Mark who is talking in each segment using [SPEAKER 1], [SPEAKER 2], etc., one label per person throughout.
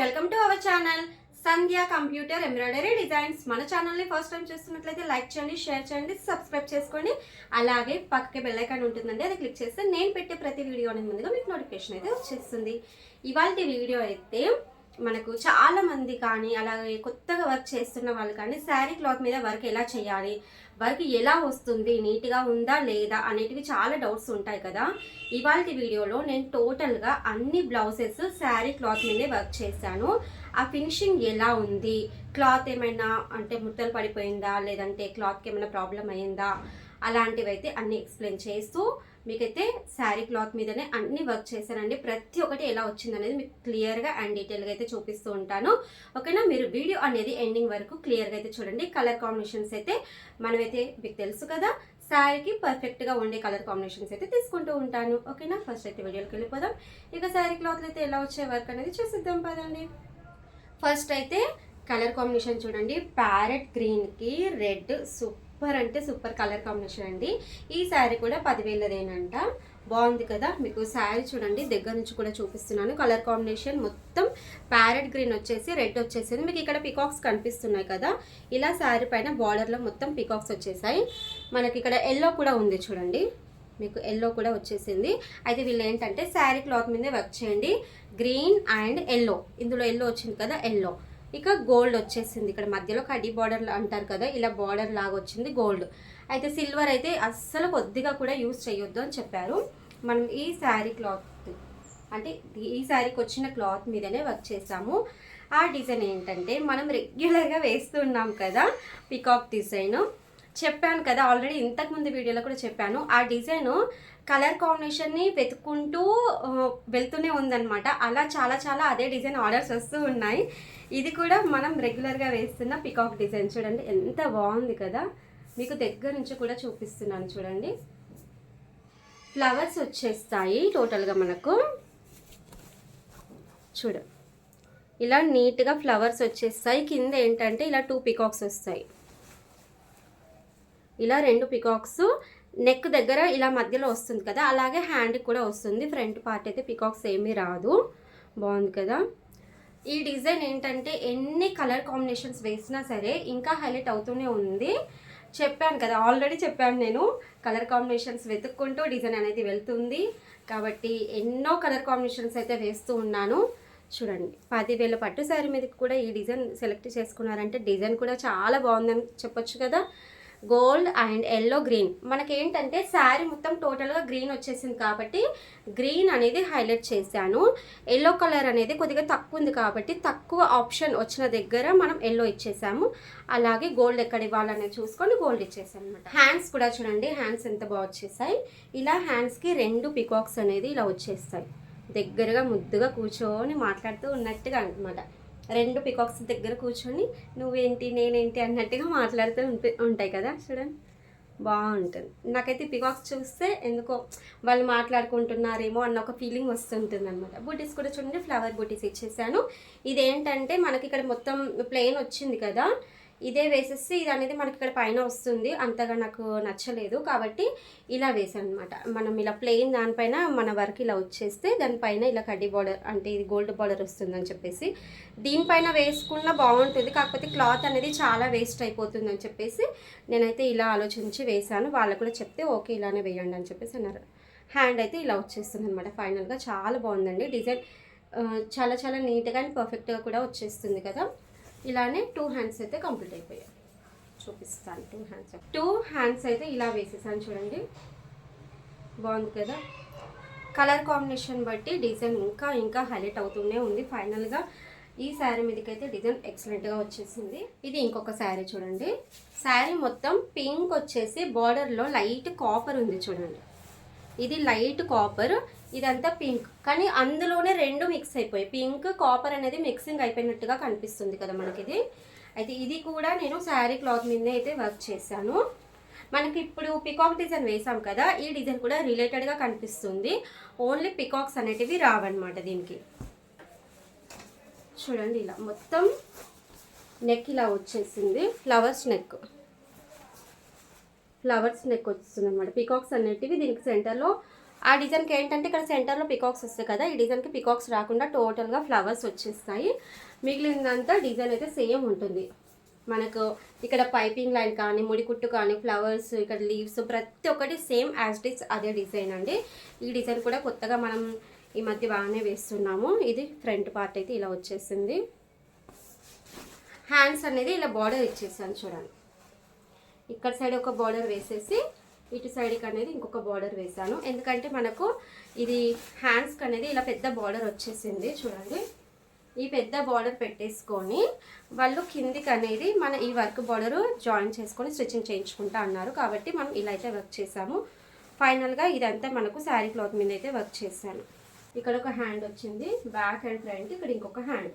[SPEAKER 1] Welcome to our channel. Sandhya computer embroidery designs. మన ఛానల్ని first time చూస్తున్నట్లయితే like చేయండి షేర్ చేయండి సబ్స్క్రైబ్ చేసుకోండి. అలాగే పక్కకి బెల్లైకాన్ ఉంటుందండి అది క్లిక్ చేస్తే నేను పెట్టే ప్రతి వీడియో అనేది ముందుగా మీకు నోటిఫికేషన్ అయితే వచ్చేస్తుంది. ఇవాళ వీడియో అయితే మనకు చాలా మంది కానీ అలాగే కొత్తగా వర్క్ చేస్తున్న వాళ్ళు కానీ శారీ క్లాత్ మీద వర్క్ ఎలా చేయాలి? వర్క్ ఎలా వస్తుంది? నీట్గా ఉందా లేదా? అనేటివి చాలా డౌట్స్ ఉంటాయి కదా. ఇవాళ వీడియోలో నేను టోటల్గా అన్ని బ్లౌజెస్ శారీ క్లాత్ మీదే వర్క్ చేశాను. ఆ ఫినిషింగ్ ఎలా ఉంది? క్లాత్ ఏమైనా అంటే ముద్దలు పడిపోయిందా? లేదంటే క్లాత్కి ఏమైనా ప్రాబ్లం అయిందా? అలాంటివైతే అన్నీ అన్ని ఎక్స్ప్లెయిన్ చేస్తూ మీకైతే శారీ క్లాత్ మీదనే అన్ని వర్క్ చేశానండి ప్రతి ఒక్కటి ఎలా వచ్చింది అనేది మీకు క్లియర్గా అండ్ డీటెయిల్గా అయితే చూపిస్తూ ఉంటాను. ఓకేనా? మీరు వీడియో అనేది ఎండింగ్ వరకు క్లియర్గా అయితే చూడండి. కలర్ కాంబినేషన్స్ అయితే మనమైతే మీకు తెలుసు కదా. శారీకి పర్ఫెక్ట్గా ఉండే కలర్ కాంబినేషన్స్ అయితే తీసుకుంటూ ఉంటాను. ఓకేనా? ఫస్ట్ అయితే వీడియోకి వెళ్ళిపోదాం. ఇక శారీ క్లాత్లు అయితే ఎలా వచ్చే వర్క్ అనేది చూసిద్దాం పదండి. ఫస్ట్ అయితే కలర్ కాంబినేషన్ చూడండి. ప్యారెట్ గ్రీన్కి రెడ్ సూపర్ సూపర్ అంటే సూపర్ కలర్ కాంబినేషన్ అండి. ఈ శారీ కూడా పదివేలదేనంట. బాగుంది కదా? మీకు శారీ చూడండి దగ్గర నుంచి కూడా చూపిస్తున్నాను. కలర్ కాంబినేషన్ మొత్తం ప్యారెట్ గ్రీన్ వచ్చేసి రెడ్ వచ్చేసింది. మీకు ఇక్కడ పికాక్స్ కనిపిస్తున్నాయి కదా? ఇలా శారీ పైన బార్డర్లో మొత్తం పికాక్స్ వచ్చేసాయి. మనకి ఇక్కడ ఎల్లో కూడా ఉంది చూడండి. మీకు ఎల్లో కూడా వచ్చేసింది. అయితే వీళ్ళు ఏంటంటే శారీ క్లాత్ మీదే వర్క్ చేయండి. Green and yellow. ఇందులో ఎల్లో వచ్చింది కదా? ఎల్లో. ఇక గోల్డ్ వచ్చేసింది. ఇక్కడ మధ్యలో కడి బార్డర్ అంటారు కదా ఇలా బార్డర్ లాగా వచ్చింది గోల్డ్ అయితే సిల్వర్ అయితే అస్సలు కొద్దిగా కూడా యూజ్ చేయొద్దు అని చెప్పారు. మనం ఈ శారీ క్లాత్ అంటే ఈ శారీకి వచ్చిన క్లాత్ మీదనే వర్క్ చేసాము ఆ డిజైన్ ఏంటంటే మనం రెగ్యులర్గా వేస్తున్నాం కదా పికాక్ డిజైన్ చెప్పాను కదా ఆల్రెడీ ఇంతకుముందు వీడియోలో కూడా చెప్పాను. ఆ డిజైన్ కలర్ కాంబినేషన్ని వెతుక్కుంటూ వెళ్తూనే ఉందన్నమాట. అలా చాలా చాలా అదే డిజైన్ ఆర్డర్స్ వస్తూ ఉన్నాయి. ఇది కూడా మనం రెగ్యులర్గా వేస్తున్న పికాక్ డిజైన్ చూడండి ఎంత బాగుంది కదా. మీకు దగ్గర నుంచి కూడా చూపిస్తున్నాను చూడండి. ఫ్లవర్స్ వచ్చేస్తాయి టోటల్గా మనకు. చూడు. ఇలా నీట్గా ఫ్లవర్స్ వచ్చేస్తాయి. కింద ఏంటంటే ఇలా టూ పికాక్స్ వస్తాయి. ఇలా రెండు పికాక్స్ నెక్ దగ్గర ఇలా మధ్యలో వస్తుంది కదా అలాగే హ్యాండ్ కూడా వస్తుంది. ఫ్రంట్ పార్ట్ అయితే పికాక్స్ ఏమీ రాదు. బాగుంది కదా? ఈ డిజైన్ ఏంటంటే ఎన్ని కలర్ కాంబినేషన్స్ వేసినా సరే ఇంకా హైలైట్ అవుతూనే ఉంది. చెప్పాను కదా ఆల్రెడీ చెప్పాను నేను కలర్ కాంబినేషన్స్ వెతుక్కుంటూ డిజైన్ అనేది వెళ్తుంది. కాబట్టి ఎన్నో కలర్ కాంబినేషన్స్ అయితే వేస్తూ ఉన్నాను. చూడండి పదివేల పట్టు శారీ మీదకి కూడా ఈ డిజైన్ సెలెక్ట్ చేసుకున్నారంటే డిజైన్ కూడా చాలా బాగుందని చెప్పొచ్చు కదా. Gold and yellow green. మనకేంటంటే శారీ మొత్తం టోటల్గా గ్రీన్ వచ్చేసింది కాబట్టి గ్రీన్ అనేది హైలైట్ చేశాను. ఎల్లో కలర్ అనేది కొద్దిగా తక్కువ ఉంది కాబట్టి తక్కువ ఆప్షన్ వచ్చిన దగ్గర మనం ఎల్లో ఇచ్చేసాము. అలాగే గోల్డ్ ఎక్కడ ఇవ్వాలనేది చూసుకొని గోల్డ్ ఇచ్చేసాం అనమాట హ్యాండ్స్ కూడా చూడండి హ్యాండ్స్ ఎంత బాగా వచ్చేసాయి. ఇలా హ్యాండ్స్కి రెండు పికాక్స్ అనేది ఇలా వచ్చేస్తాయి. దగ్గరగా ముద్దుగా కూర్చొని మాట్లాడుతూ ఉన్నట్టుగా అనమాట రెండు పికాక్స్ దగ్గర కూర్చొని నువ్వేంటి నేనేంటి అన్నట్టుగా మాట్లాడుతూ ఉంటాయి కదా చూడండి. బాగుంటుంది. నాకైతే పికాక్స్ చూస్తే ఎందుకో వాళ్ళు మాట్లాడుకుంటున్నారేమో అన్న ఒక ఫీలింగ్ వస్తుంటుంది అనమాట బూటీస్ కూడా చూడండి ఫ్లవర్ బూటీస్ ఇచ్చేసాను. ఇదేంటంటే మనకి ఇక్కడ మొత్తం ప్లెయిన్ వచ్చింది కదా. ఇదే వేసేసి ఇది అనేది మనకి ఇక్కడ పైన వస్తుంది. అంతగా నాకు నచ్చలేదు. కాబట్టి ఇలా వేసాను అనమాట మనం ఇలా ప్లెయిన్ దానిపైన మన వర్క్ ఇలా వచ్చేస్తే దానిపైన ఇలా కడ్డీ బార్డర్ అంటే ఇది గోల్డ్ బార్డర్ వస్తుందని చెప్పేసి దీనిపైన వేసుకున్న బాగుంటుంది. కాకపోతే క్లాత్ అనేది చాలా వేస్ట్ అయిపోతుంది అని చెప్పేసి నేనైతే ఇలా ఆలోచించి వేశాను. వాళ్ళకు కూడా చెప్తే ఓకే ఇలానే వేయండి అని చెప్పేసి అన్నారు. హ్యాండ్ అయితే ఇలా వచ్చేస్తుంది అనమాట ఫైనల్గా చాలా బాగుందండి. డిజైన్ చాలా చాలా నీట్గా అండ్ పర్ఫెక్ట్గా కూడా వచ్చేస్తుంది కదా. ఇలానే టూ హ్యాండ్స్ అయితే కంప్లీట్ అయిపోయాయి. చూపిస్తాను టూ హ్యాండ్స్. టూ హ్యాండ్స్ అయితే ఇలా వేసేసాను చూడండి. బాగుంది కదా? కలర్ కాంబినేషన్ బట్టి డిజైన్ ఇంకా ఇంకా హైలైట్ అవుతూనే ఉంది. ఫైనల్గా ఈ శారీ మీదకైతే డిజైన్ ఎక్సలెంట్గా వచ్చేసింది. ఇది ఇంకొక శారీ చూడండి. శారీ మొత్తం పింక్ వచ్చేసి బార్డర్లో లైట్ కాపర్ ఉంది చూడండి. ఇది లైట్ కాపర్ ఇదంతా పింక్. కానీ అందులోనే రెండు మిక్స్ అయిపోయాయి. పింక్ కాపర్ అనేది మిక్సింగ్ అయిపోయినట్టుగా కనిపిస్తుంది కదా మనకి ఇది అయితే ఇది కూడా నేను శారీ క్లాత్ మీదనే అయితే వర్క్ చేశాను. మనకి ఇప్పుడు పికాక్ డిజైన్ వేసాం కదా ఈ డిజైన్ కూడా రిలేటెడ్గా కనిపిస్తుంది. ఓన్లీ పికాక్స్ అనేటివి రావన్నమాట దీనికి. చూడండి ఇలా మొత్తం నెక్ ఇలా వచ్చేసింది. ఫ్లవర్స్ నెక్ ఫ్లవర్స్ నెక్ వస్తుంది అనమాట పికాక్స్ అనేటివి దీనికి సెంటర్లో ఆ డిజైన్కి ఏంటంటే ఇక్కడ సెంటర్లో పికాక్స్ వస్తాయి కదా ఈ డిజైన్కి పికాక్స్ రాకుండా టోటల్గా ఫ్లవర్స్ వచ్చేస్తాయి. మిగిలిందంతా డిజైన్ అయితే సేమ్ ఉంటుంది. మనకు ఇక్కడ పైపింగ్ లైన్ కానీ ముడికుట్టు కానీ ఫ్లవర్స్ ఇక్కడ లీవ్స్ ప్రతి ఒక్కటి సేమ్ యాజ్ డిస్ అదే డిజైన్ అండి. ఈ డిజైన్ కూడా కొత్తగా మనం ఈ మధ్య బాగానే వేస్తున్నాము. ఇది ఫ్రంట్ పార్ట్ అయితే ఇలా వచ్చేసింది. హ్యాండ్స్ అనేది ఇలా బార్డర్ ఇచ్చేసాను చూడండి. ఇక్కడ సైడ్ ఒక బార్డర్ వేసేసి ఇటు సైడ్కి అనేది ఇంకొక బార్డర్ వేసాను ఎందుకంటే మనకు ఇది హ్యాండ్స్కి అనేది ఇలా పెద్ద బార్డర్ వచ్చేసింది. చూడండి. ఈ పెద్ద బార్డర్ పెట్టేసుకొని వాళ్ళు కిందికి అనేది మన ఈ వర్క్ బార్డర్ జాయిన్ చేసుకొని స్టిచ్చింగ్ చేయించుకుంటా అన్నారు. కాబట్టి మనం ఇలా అయితే వర్క్ చేసాము ఫైనల్గా ఇదంతా మనకు శారీ క్లాత్ మీద అయితే వర్క్ చేశాను. ఇక్కడ ఒక హ్యాండ్ వచ్చింది. బ్యాక్ అండ్ ఫ్రంట్ ఇక్కడ ఇంకొక హ్యాండ్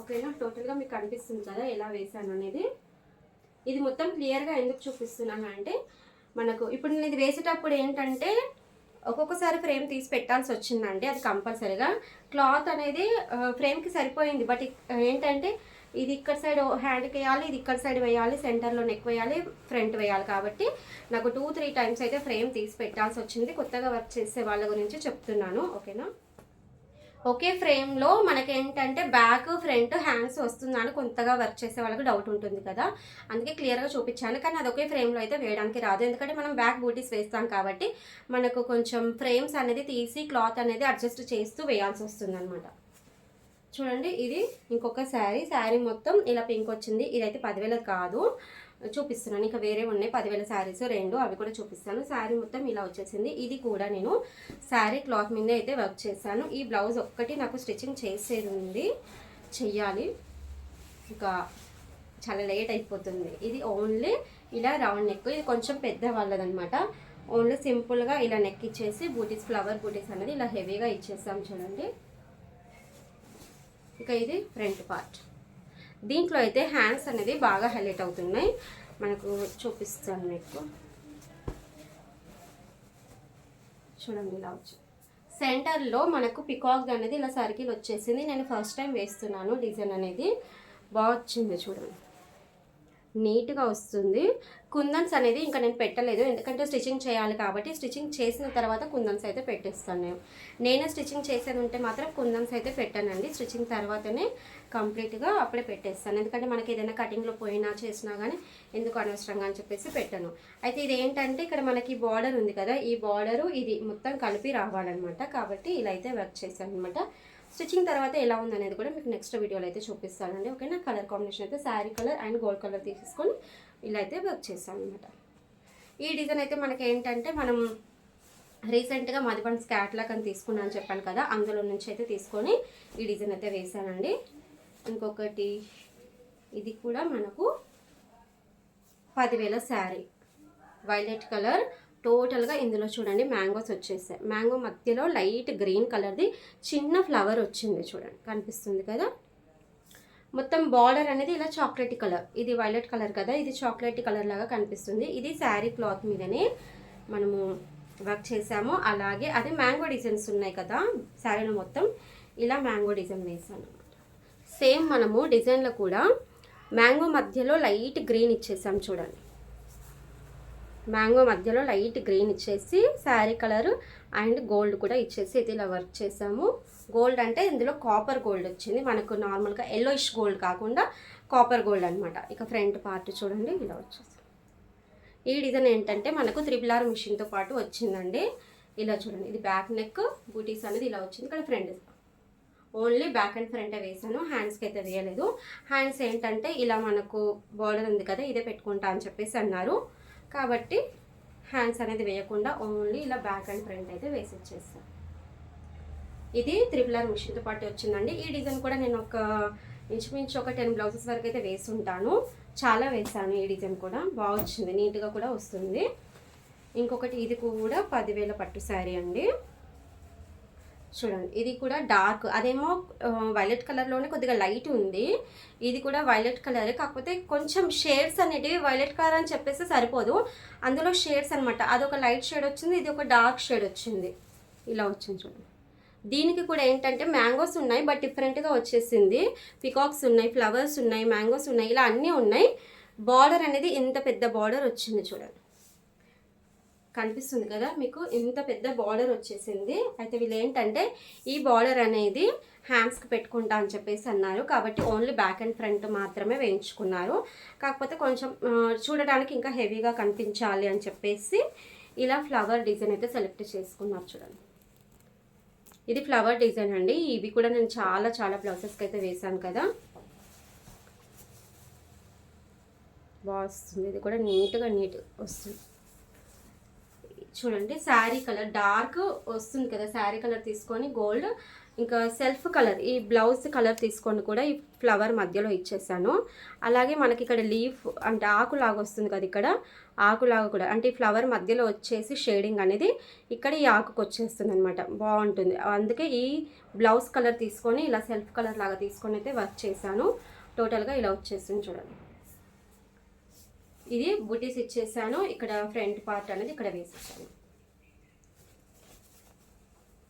[SPEAKER 1] ఓకేనా టోటల్గా మీకు కనిపిస్తుంది కదా ఎలా వేసాను అనేది. ఇది మొత్తం క్లియర్గా ఎందుకు చూపిస్తున్నాను అంటే మనకు ఇప్పుడు నేను ఇది వేసేటప్పుడు ఏంటంటే ఒక్కొక్కసారి ఫ్రేమ్ తీసి పెట్టాల్సి వచ్చిందండి అది కంపల్సరీగా. క్లాత్ అనేది ఫ్రేమ్కి సరిపోయింది బట్ ఏంటంటే ఇది ఇక్కడ సైడ్ హ్యాండ్కి వేయాలి ఇది ఇక్కడ సైడ్ వేయాలి సెంటర్లో నెక్ వేయాలి ఫ్రంట్ వేయాలి కాబట్టి నాకు టూ త్రీ టైమ్స్ అయితే ఫ్రేమ్ తీసి పెట్టాల్సి వచ్చింది. కొత్తగా వర్క్ చేసే వాళ్ళ గురించి చెప్తున్నాను ఓకేనా? ఒకే ఫ్రేమ్లో మనకేంటంటే బ్యాక్ ఫ్రంట్ హ్యాండ్స్ వస్తుందని కొంతగా వర్క్ చేసే వాళ్ళకి డౌట్ ఉంటుంది కదా. అందుకే క్లియర్గా చూపించాను. కానీ అది ఒకే ఫ్రేమ్లో అయితే వేయడానికి రాదు. ఎందుకంటే మనం బ్యాక్ బూటీస్ వేస్తాం కాబట్టి మనకు కొంచెం ఫ్రేమ్స్ అనేది తీసి క్లాత్ అనేది అడ్జస్ట్ చేస్తూ వేయాల్సి వస్తుంది అనమాట చూడండి ఇది ఇంకొక శారీ. శారీ మొత్తం ఇలా పింక్ వచ్చింది. ఇదైతే పదివేలకు కాదు. చూపిస్తున్నాను. ఇంకా వేరే ఉన్నాయి. పదివేల శారీస్ రెండు అవి కూడా చూపిస్తాను. శారీ మొత్తం ఇలా వచ్చేసింది. ఇది కూడా నేను శారీ క్లాత్ మీద అయితే వర్క్ చేశాను. ఈ బ్లౌజ్ ఒక్కటి నాకు స్టిచ్చింగ్ చేసేది ఉంది చెయ్యాలి. ఇంకా చాలా లేట్ అయిపోతుంది. ఇది ఓన్లీ ఇలా రౌండ్ నెక్. ఇది కొంచెం పెద్ద వాళ్ళదనమాట ఓన్లీ సింపుల్గా ఇలా నెక్ ఇచ్చేసి బూటీస్ ఫ్లవర్ బూటీస్ అనేది ఇలా హెవీగా ఇచ్చేస్తాం చూడండి. ఇంకా ఇది ఫ్రంట్ పార్ట్. దీంట్లో అయితే హ్యాండ్స్ అనేది బాగా హైలైట్ అవుతున్నాయి. మనకు చూపిస్తాను మీకు. చూడండి ఇలా వచ్చి. సెంటర్లో మనకు పికాక్ అనేది ఇలా సర్కిల్ వచ్చేసింది. నేను ఫస్ట్ టైం వేస్తున్నాను డిజైన్ అనేది. బాగా వచ్చింది చూడండి. నీట్గా వస్తుంది. కుందన్స్ అనేది ఇంకా నేను పెట్టలేదు. ఎందుకంటే స్టిచ్చింగ్ చేయాలి కాబట్టి స్టిచ్చింగ్ చేసిన తర్వాత కుందన్స్ అయితే పెట్టేస్తాను నేను. నేనే స్టిచ్చింగ్ చేసేది ఉంటే మాత్రం కుందన్స్ అయితే పెట్టానండి. స్టిచ్చింగ్ తర్వాతనే కంప్లీట్గా అప్పుడే పెట్టేస్తాను. ఎందుకంటే మనకి ఏదైనా కటింగ్లో పోయినా చేసినా కానీ ఎందుకు అనవసరంగా అని చెప్పేసి పెట్టాను. అయితే ఇది ఏంటంటే ఇక్కడ మనకి బార్డర్ ఉంది కదా ఈ బార్డరు ఇది మొత్తం కలిపి రావాలన్నమాట. కాబట్టి ఇలా అయితే వర్క్ చేశాను అనమాట స్టిచ్చింగ్ తర్వాత ఎలా ఉందనేది కూడా మీకు నెక్స్ట్ వీడియోలో అయితే చూపిస్తానండి. ఓకేనా? కలర్ కాంబినేషన్ అయితే sari colour and gold colour తీసుకొని ఇలా అయితే వర్క్ చేస్తాను అనమాట ఈ డిజైన్ అయితే మనకి ఏంటంటే మనం రీసెంట్గా మధుబన్స్ క్యాట్లాగ్ అని తీసుకున్నాను అని చెప్పాను కదా అందులో నుంచి అయితే తీసుకొని ఈ డిజైన్ అయితే వేసానండి ఇంకొకటి ఇది కూడా మనకు పదివేల శారీ వైలెట్ కలర్ టోటల్గా ఇందులో చూడండి మ్యాంగోస్ వచ్చేసాయి. మ్యాంగో మధ్యలో లైట్ గ్రీన్ కలర్ది చిన్న ఫ్లవర్ వచ్చింది చూడండి. కనిపిస్తుంది కదా? మొత్తం బార్డర్ అనేది ఇలా చాక్లెట్ కలర్. ఇది వైలెట్ కలర్ కదా? ఇది చాక్లెట్ కలర్ లాగా కనిపిస్తుంది. ఇది శారీ క్లాత్ మీదనే మనము వర్క్ చేసాము. అలాగే అది మ్యాంగో డిజైన్స్ ఉన్నాయి కదా? శారీలో మొత్తం ఇలా మ్యాంగో డిజైన్ వేసాను. సేమ్ మనము డిజైన్లో కూడా మ్యాంగో మధ్యలో లైట్ గ్రీన్ ఇచ్చేసాం చూడండి. మ్యాంగో మధ్యలో లైట్ గ్రీన్ ఇచ్చేసి శారీ కలర్ అండ్ గోల్డ్ కూడా ఇచ్చేసి ఇది ఇలా వర్క్ చేసాము. గోల్డ్ అంటే ఇందులో కాపర్ గోల్డ్ వచ్చింది. మనకు నార్మల్గా ఎల్లోయిష్ గోల్డ్ కాకుండా కాపర్ గోల్డ్ అనమాట ఇక ఫ్రంట్ పార్ట్ చూడండి ఇలా వచ్చేసి. ఈ డిజైన్ ఏంటంటే మనకు త్రిబుల్ ఆర్ మిషన్తో పాటు వచ్చిందండి. ఇలా చూడండి ఇది బ్యాక్ నెక్ బూటీస్ అనేది ఇలా వచ్చింది. ఇక్కడ front only back and front వేసాను హ్యాండ్స్కి అయితే వేయలేదు. హ్యాండ్స్ ఏంటంటే ఇలా మనకు బార్డర్ ఉంది కదా ఇదే పెట్టుకుంటా అని చెప్పేసి అన్నారు. కాబట్టి హ్యాండ్స్ అనేది వేయకుండా ఓన్లీ ఇలా బ్యాక్ అండ్ ఫ్రంట్ అయితే వేసి ఇచ్చేస్తాను ఇది త్రిపుల్ ఆర్ మిషన్తో పాటు వచ్చిందండి. ఈ డిజైన్ కూడా నేను ఒక ఇంచుమించు ఒక టెన్ బ్లౌజెస్ వరకు అయితే వేసుంటాను చాలా వేసాను ఈ డిజైన్ కూడా. బాగా వచ్చింది. నీట్గా కూడా వస్తుంది. ఇంకొకటి ఇది కూడా పదివేల పట్టు శారీ అండి. చూడండి ఇది కూడా డార్క్ అదేమో వైలెట్ కలర్లోనే కొద్దిగా లైట్ ఉంది. ఇది కూడా వైలెట్ కలర్ కాకపోతే కొంచెం షేడ్స్ అనేటివి వైలెట్ కలర్ అని చెప్పేసి సరిపోదు. అందులో షేడ్స్ అనమాట అదొక లైట్ షేడ్ వచ్చింది ఇది ఒక డార్క్ షేడ్ వచ్చింది. ఇలా వచ్చింది చూడండి. దీనికి కూడా ఏంటంటే మ్యాంగోస్ ఉన్నాయి బట్ డిఫరెంట్గా వచ్చేసింది. పికాక్స్ ఉన్నాయి ఫ్లవర్స్ ఉన్నాయి మ్యాంగోస్ ఉన్నాయి ఇలా అన్నీ ఉన్నాయి. బార్డర్ అనేది ఇంత పెద్ద బార్డర్ వచ్చింది చూడండి. కనిపిస్తుంది కదా మీకు ఇంత పెద్ద బార్డర్ వచ్చేసింది. అయితే వీళ్ళు ఏంటంటే ఈ బార్డర్ అనేది హ్యాండ్స్కి పెట్టుకుంటా అని చెప్పేసి అన్నారు. కాబట్టి ఓన్లీ బ్యాక్ అండ్ ఫ్రంట్ మాత్రమే వేయించుకున్నారు. కాకపోతే కొంచెం చూడడానికి ఇంకా హెవీగా కనిపించాలి అని చెప్పేసి ఇలా ఫ్లవర్ డిజైన్ అయితే సెలెక్ట్ చేసుకున్నారు చూడండి. ఇది ఫ్లవర్ డిజైన్ అండి. ఇవి కూడా నేను చాలా చాలా బ్లౌజెస్కి అయితే వేశాను కదా. బాగా వస్తుంది. ఇది కూడా నీట్గా నీట్ వస్తుంది. చూడండి శారీ కలర్ డార్క్ వస్తుంది కదా శారీ కలర్ తీసుకొని గోల్డ్ ఇంకా సెల్ఫ్ కలర్ ఈ బ్లౌజ్ కలర్ తీసుకొని కూడా ఈ ఫ్లవర్ మధ్యలో ఇచ్చేసాను. అలాగే మనకి ఇక్కడ లీఫ్ అంటే ఆకులాగా వస్తుంది కదా ఇక్కడ ఆకులాగా కూడా అంటే ఈ ఫ్లవర్ మధ్యలో వచ్చేసి షేడింగ్ అనేది ఇక్కడ ఈ ఆకుకు వచ్చేస్తుంది అనమాట బాగుంటుంది. అందుకే ఈ బ్లౌజ్ కలర్ తీసుకొని ఇలా సెల్ఫ్ కలర్ లాగా తీసుకొని అయితే వర్క్ చేశాను. టోటల్గా ఇలా వచ్చేస్తుంది చూడండి. ఇది బుటీస్ ఇచ్చేసాను. ఇక్కడ ఫ్రంట్ పార్ట్ అనేది ఇక్కడ వేసేసాను.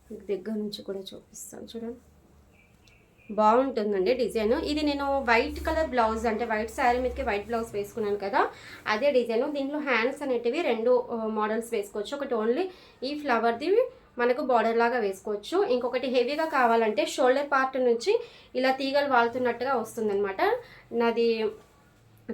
[SPEAKER 1] మీకు దగ్గర నుంచి కూడా చూపిస్తాను చూడండి. బాగుంటుందండి డిజైన్. ఇది నేను వైట్ కలర్ బ్లౌజ్ అంటే వైట్ శారీ మీదకి వైట్ బ్లౌజ్ వేసుకున్నాను కదా అదే డిజైన్. దీంట్లో హ్యాండ్స్ అనేటివి రెండు మోడల్స్ వేసుకోవచ్చు. ఒకటి ఓన్లీ ఈ ఫ్లవర్ది మనకు బార్డర్ లాగా వేసుకోవచ్చు. ఇంకొకటి హెవీగా కావాలంటే షోల్డర్ పార్ట్ నుంచి ఇలా తీగలు వాళ్తున్నట్టుగా వస్తుందన్నమాట. నాది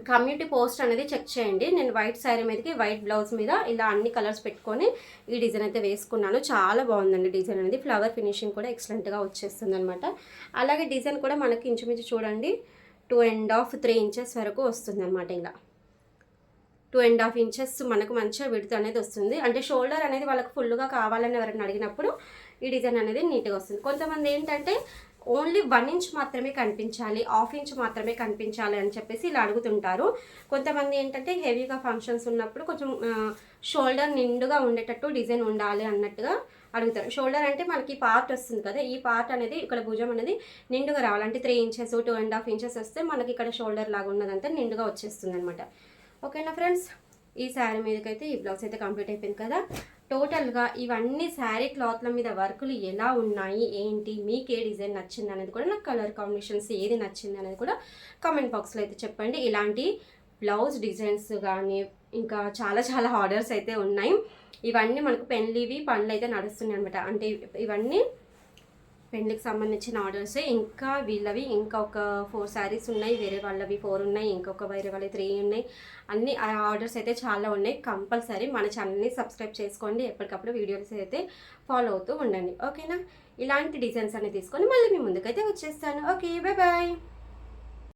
[SPEAKER 1] కమ్యూనిటీ పోస్ట్ అనేది చెక్ చేయండి. నేను వైట్ శారీ మీదకి వైట్ బ్లౌజ్ మీద ఇలా అన్ని కలర్స్ పెట్టుకొని ఈ డిజైన్ అయితే వేసుకున్నాను. చాలా బాగుందండి డిజైన్ అనేది. ఫ్లవర్ ఫినిషింగ్ కూడా ఎక్సలెంట్గా వచ్చేస్తుంది అనమాట అలాగే డిజైన్ కూడా మనకి ఇంచుమించు చూడండి two and half three inches వరకు వస్తుంది అనమాట ఇలా. టూ అండ్ హాఫ్ ఇంచెస్ మనకు మంచిగా విడత అనేది వస్తుంది. అంటే షోల్డర్ అనేది వాళ్ళకి ఫుల్గా కావాలని ఎవరైనా అడిగినప్పుడు ఈ డిజైన్ అనేది నీట్గా వస్తుంది. కొంతమంది ఏంటంటే ఓన్లీ వన్ ఇంచ్ మాత్రమే కనిపించాలి హాఫ్ ఇంచ్ మాత్రమే కనిపించాలి అని చెప్పేసి ఇలా అడుగుతుంటారు. కొంతమంది ఏంటంటే హెవీగా ఫంక్షన్స్ ఉన్నప్పుడు కొంచెం షోల్డర్ నిండుగా ఉండేటట్టు డిజైన్ ఉండాలి అన్నట్టుగా అడుగుతారు. షోల్డర్ అంటే మనకి పార్ట్ వస్తుంది కదా ఈ పార్ట్ అనేది ఇక్కడ భుజం అనేది నిండుగా రావాలి. అంటే three inches two and half inches వస్తే మనకి ఇక్కడ షోల్డర్ లాగా ఉన్నదంతా నిండుగా వచ్చేస్తుంది అనమాట ఓకేనా ఫ్రెండ్స్? ఈ శారీ మీదకైతే ఈ బ్లౌజ్ అయితే కంప్లీట్ అయిపోయింది కదా. టోటల్గా ఇవన్నీ శారీ క్లాత్ల మీద వర్కులు ఎలా ఉన్నాయి? ఏంటి? మీకు ఏ డిజైన్ నచ్చింది అనేది కూడా నాకు కలర్ కాంబినేషన్స్ ఏది నచ్చింది అనేది కూడా కామెంట్ బాక్స్లో అయితే చెప్పండి. ఇలాంటి బ్లౌజ్ డిజైన్స్ కానీ ఇంకా చాలా చాలా ఆర్డర్స్ అయితే ఉన్నాయి. ఇవన్నీ మనకు పెళ్ళివి పనులు అయితే నడుస్తున్నాయి అనమాట అంటే ఇవన్నీ పెళ్ళికి సంబంధించిన ఆర్డర్స్. ఇంకా వీళ్ళవి ఇంకా ఒక ఫోర్ శారీస్ ఉన్నాయి వేరే వాళ్ళవి ఫోర్ ఉన్నాయి ఇంకొక వేరే వాళ్ళవి త్రీ ఉన్నాయి. అన్ని ఆ ఆర్డర్స్ అయితే చాలా ఉన్నాయి కంపల్సరీ మన ఛానల్ని సబ్స్క్రైబ్ చేసుకోండి. ఎప్పటికప్పుడు వీడియోస్ అయితే ఫాలో అవుతూ ఉండండి. ఓకేనా? ఇలాంటి డిజైన్స్ అన్ని తీసుకొని మళ్ళీ మీ ముందుకైతే వచ్చేస్తాను. Okay bye bye.